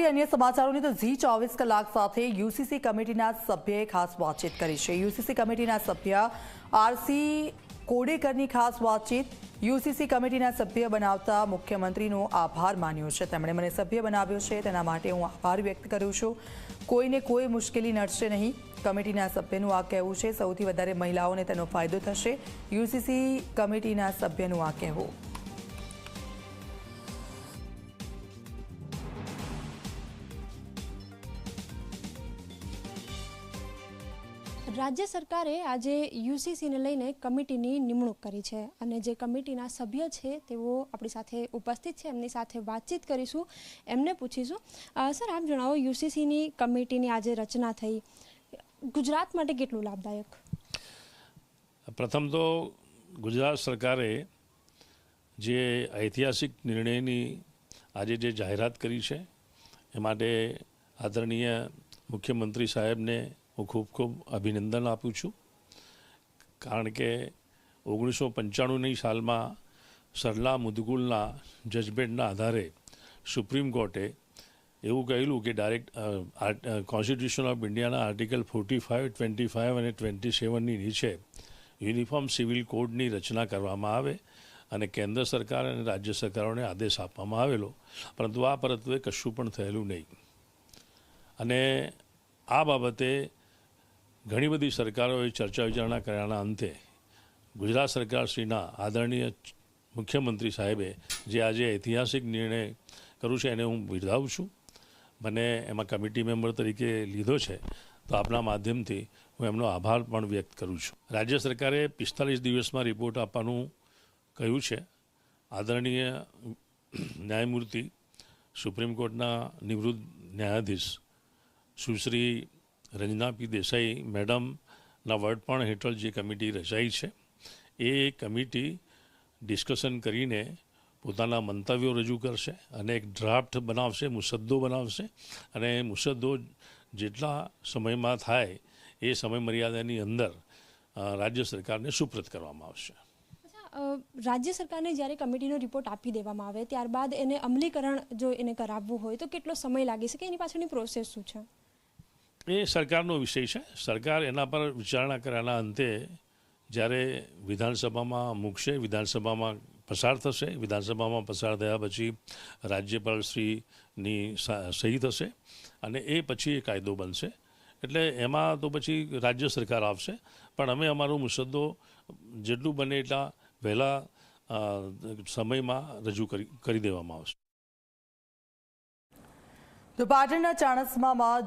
કરીએ અન્ય સમાચારોની તો ઝી ચોવીસ કલાક સાથે યુસીસી કમિટીના સભ્યએ ખાસ વાતચીત કરી છે. યુસીસી કમિટીના સભ્ય આરસી કોડેકરની ખાસ વાતચીત યુસીસી કમિટીના સભ્ય બનાવતા મુખ્યમંત્રીનો આભાર માન્યો છે. તેમણે મને સભ્ય બનાવ્યો છે, તેના માટે હું આભાર વ્યક્ત કરું છું. કોઈને કોઈ મુશ્કેલી નડશે નહીં. કમિટીના સભ્યનું આ કહેવું છે. સૌથી વધારે મહિલાઓને તેનો ફાયદો થશે. યુસીસી કમિટીના સભ્યનું આ કહેવું. રાજ્ય સરકારે આજે યુસીસીને લઈને કમિટીની નિમણૂક કરી છે અને જે કમિટીના સભ્ય છે તેઓ આપણી સાથે ઉપસ્થિત છે. એમની સાથે વાતચીત કરીશું, એમને પૂછીશું. સર, આપ જણાવો, યુસીસીની કમિટીની આજે રચના થઈ. ગુજરાત માટે કેટલું લાભદાયક? પ્રથમ તો ગુજરાત સરકારે જે ઐતિહાસિક નિર્ણયની આજે જે જાહેરાત કરી છે, એ માટે આદરણીય મુખ્યમંત્રી સાહેબને હું ખૂબ ખૂબ અભિનંદન આપું છું. કારણ કે ઓગણીસો પંચાણુંની સાલમાં સરલા મુદગુલના જજમેન્ટના આધારે સુપ્રીમ કોર્ટે એવું કહેલું કે ડાયરેક્ટ કોન્સ્ટિટ્યુશન ઓફ ઇન્ડિયાના article forty five, twenty five અને ટ્વેન્ટી સેવનની નીચે યુનિફોર્મ સિવિલ કોડની રચના કરવામાં આવે અને કેન્દ્ર સરકાર અને રાજ્ય સરકારોને આદેશ આપવામાં આવેલો. પરંતુ આ પરત્વે કશું પણ થયેલું નહીં. અને આ બાબતે ઘણી બધી સરકારોએ ચર્ચા વિચારણા કર્યાના અંતે ગુજરાત સરકારશ્રીના આદરણીય મુખ્યમંત્રી સાહેબે જે આજે ઐતિહાસિક નિર્ણય કર્યું છે એને હું બિરદાવું છું. મને એમાં કમિટી મેમ્બર તરીકે લીધો છે. તો આપના માધ્યમથી હું એમનો આભાર પણ વ્યક્ત કરું છું. રાજ્ય સરકારે પિસ્તાલીસ દિવસમાં રિપોર્ટ આપવાનું કહ્યું છે. આદરણીય ન્યાયમૂર્તિ, સુપ્રીમ કોર્ટના નિવૃત્ત ન્યાયાધીશ સુશ્રી રંજના પી દેસાઈ મેડમના વડપણ હેઠળ જે કમિટી રચાઈ છે, એ કમિટી ડિસ્કશન કરીને પોતાના મંતવ્યો રજૂ કરશે અને એક ડ્રાફ્ટ બનાવશે, મુસદ્દો બનાવશે અને મુસદ્દો જેટલા સમયમાં થાય એ સમય મર્યાદાની અંદર રાજ્ય સરકારને સુપ્રત કરવામાં આવશે. રાજ્ય સરકારને જ્યારે કમિટીનો રિપોર્ટ આપી દેવામાં આવે ત્યારબાદ એને અમલીકરણ જો એને કરાવવું હોય તો કેટલો સમય લાગી શકે એની પાછળની પ્રોસેસ શું છે? એ સરકારનો વિષય છે. સરકાર એના પર વિચારણા કર્યાના અંતે જ્યારે વિધાનસભામાં મૂકશે, વિધાનસભામાં પસાર થશે, વિધાનસભામાં પસાર થયા પછી રાજ્યપાલશ્રીની સહી થશે અને એ પછી એ કાયદો બનશે. એટલે એમાં તો પછી રાજ્ય સરકાર આવશે. પણ અમે અમારો મુસદ્દો જેટલું બને એટલા વહેલા સમયમાં રજૂ કરી દેવામાં આવશે. તો પાટણના ચાણસ્મામાં